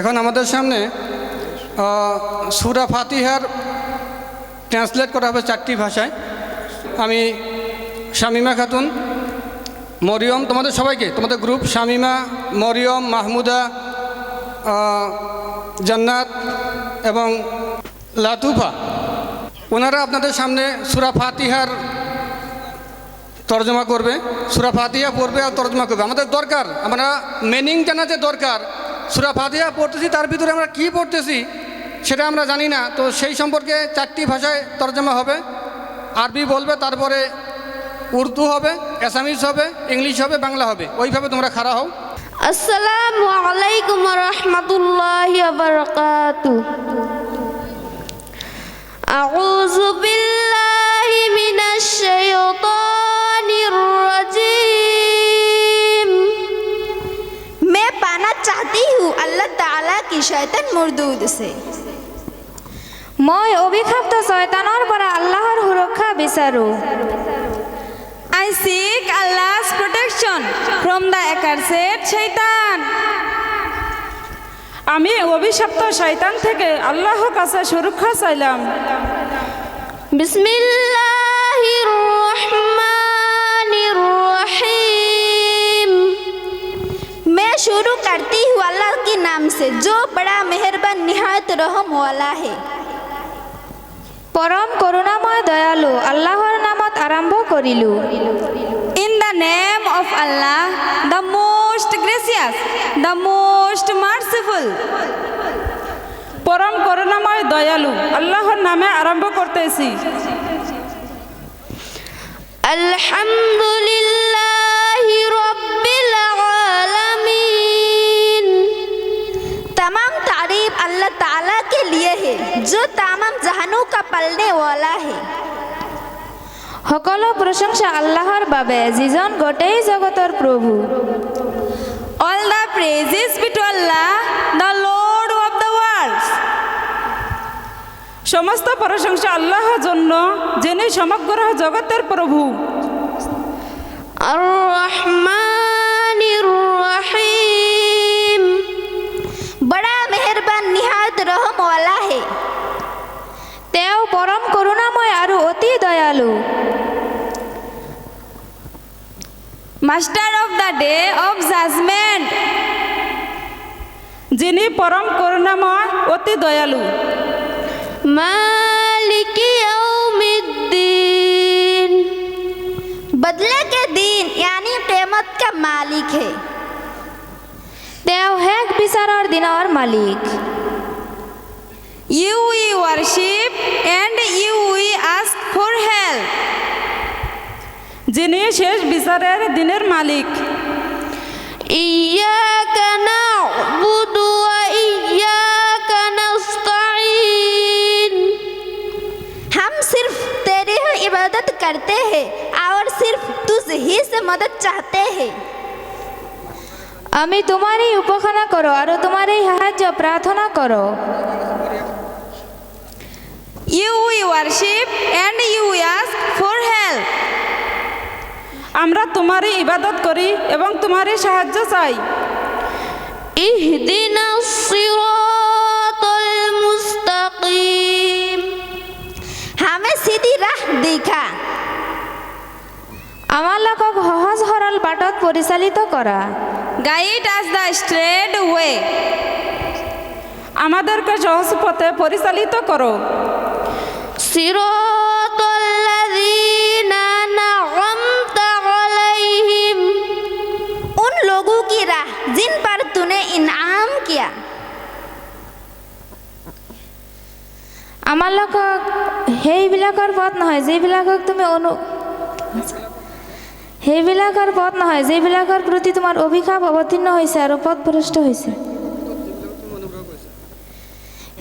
এখন আমাদের সামনে সুরা ফাতিহার ট্রান্সলেট করা হবে চারটি ভাষায়। আমি শামিমা খাতুন, মরিয়ম, তোমাদের সবাইকে, তোমাদের গ্রুপ শামিমা, মরিয়ম, মাহমুদা জান্নাত এবং লাতুফা। ওনারা আপনাদের সামনে সুরা ফাতিহার তর্জমা করবে। সুরা ফাতিহা পড়বে আর তর্জমা করবে। আমাদের দরকার, আমরা মেনিং জানা যে দরকার। সুরা ফাতিহা পড়তেছি, তার ভিতরে আমরা কি পড়তেছি সেটা আমরা জানি না। তো সেই সম্পর্কে চারটি ভাষায় তর্জমা হবে। আরবি বলবে, তারপরে উর্দু হবে, অ্যাসামিজ হবে, ইংলিশ হবে, বাংলা হবে। ওইভাবে তোমরা খাড়া হও। আসসালামু আলাইকুম রহমতুল্লাহ আউযু বিল শয়তান মরদুদ আছে মই অভিশপ্ত শয়তানৰ পৰা আল্লাহৰ সুৰক্ষা বিচাৰোঁ। I seek Allah protection from the accursed শৈতান আমি অভিশপ্ত শৈতান থেকে আল্লাহ কাছে সুরক্ষা চাইলাম। বিসমিল্লাহ शुरू करती हूँ अल्लाह के नाम से जो बड़ा मेहरबान, निहायत रहम वाला है। পরম করুণাময় দয়ালু আল্লাহর নামত আরম্ভ করিলু in the name of Allah the most gracious the most merciful পরম করুণাময় দয়ালু আল্লাহর নামে আরম্ভ করতেছি আলহামদুলিল্লাহ तारीफ अल्लाह ताला के लिए है जो तमाम जहानों का पलने वाला है। সকলো প্রশংসা আল্লাহর বাবে যিজন গোটেই জগতৰ প্ৰভু। All the praise be to Allah the lord of the world সমস্ত প্রশংসা আল্লাহর জন্য যিনি সমগ্র জগতের প্রভু। আর রহমান রহিম বড় মেহেরবান নিহায়ত রহমওয়ালা হে তেও পরম করুণাময় আর অতি দয়ালু। Master of the day of judgment যিনি পরম করুণাময় অতি দয়ালু। মালিকি বদলে কে দিন यानी प्रेमत কা মালিক হে। তেওঁ শেষ বিচাৰৰ দিনৰ মালিক you we worship and you we ask for help যিনি শেষ বিচারের দিনের মালিক إياك نعبد وإياك نستعين हम सिर्फ तेरी ही इबादत करते हैं और सिर्फ तुझ ही से मदद चाहते हैं আমি তোমারই উপাসনা করো আরও তোমারই সাহায্য প্রার্থনা করো you we worship you ask for help আমরা তোমারই ইবাদত করি এবং তোমারই সাহায্য চাই। ইহদিনা সিরাতাল মুস্তাকিম। হামে সিধি রাহ দেখা আমার লোকক সহজ সরল বাটত পরিচালিত করা গাইড আজ দ্য স্ট্রেট ওয়ে আমাদেরকে সহজ পথে পরিচালিত করো। उन लोगों की সেইবিলাকৰ পথ নহয় যিবিলাকক তুমি অনু সেইবিলাকৰ পথ নহয় যিবিলাকৰ প্ৰতি তোমাৰ অভিশাপ অৱতীৰ্ণ হৈছে আৰু পথভ্ৰষ্ট হৈছে।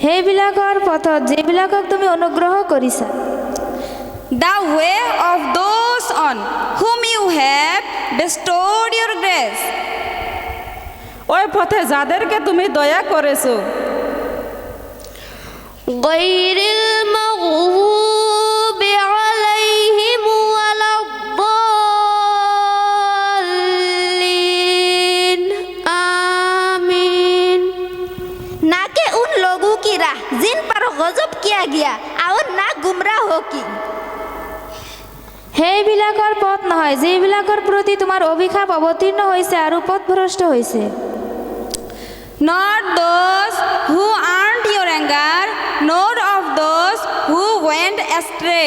সেইবিলাকৰ পথত যিবিলাকক তুমি অনুগ্ৰহ কৰিছা the way of those on whom you have bestowed your grace ওই পথে যাদেরকে তুমি দয়া কৰিছো গৈরিল লাগিয়া আউর না গুমরা হো কি সেইবিলাকৰ পথ নহয় যিবিলাকৰ প্ৰতি তোমাৰ অভিশাপ অৱতীৰ্ণ হৈছে আৰু পথভ্ৰষ্ট হৈছে। Not those who earn your anger not of those who went astray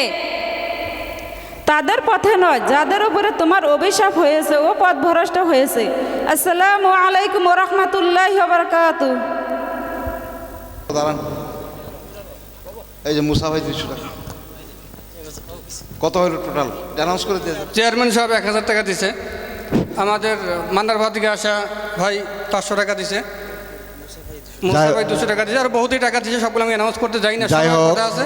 তাদের পথে নয় যাদের উপরে তোমার অভিশাপ হয়েছে ও পথ ভ্রষ্ট হয়েছে। আসসালামু আলাইকুম রহমতুল্লাহ বারকাত এই যে মুসা ভাই দুইশো টাকা। কত হলো টোটাল অ্যানাউন্স করে দিয়ে চেয়ারম্যান সাহেব এক হাজার টাকা দিছে। আমাদের মান্দারভাত থেকে আসা ভাই পাঁচশো টাকা দিছে। মুসা ভাই দুশো টাকা দিছে। আর বহুতই টাকা দিছে সবগুলো আমি অ্যানাউন্স করতে যাই না যাই হোক। আছে।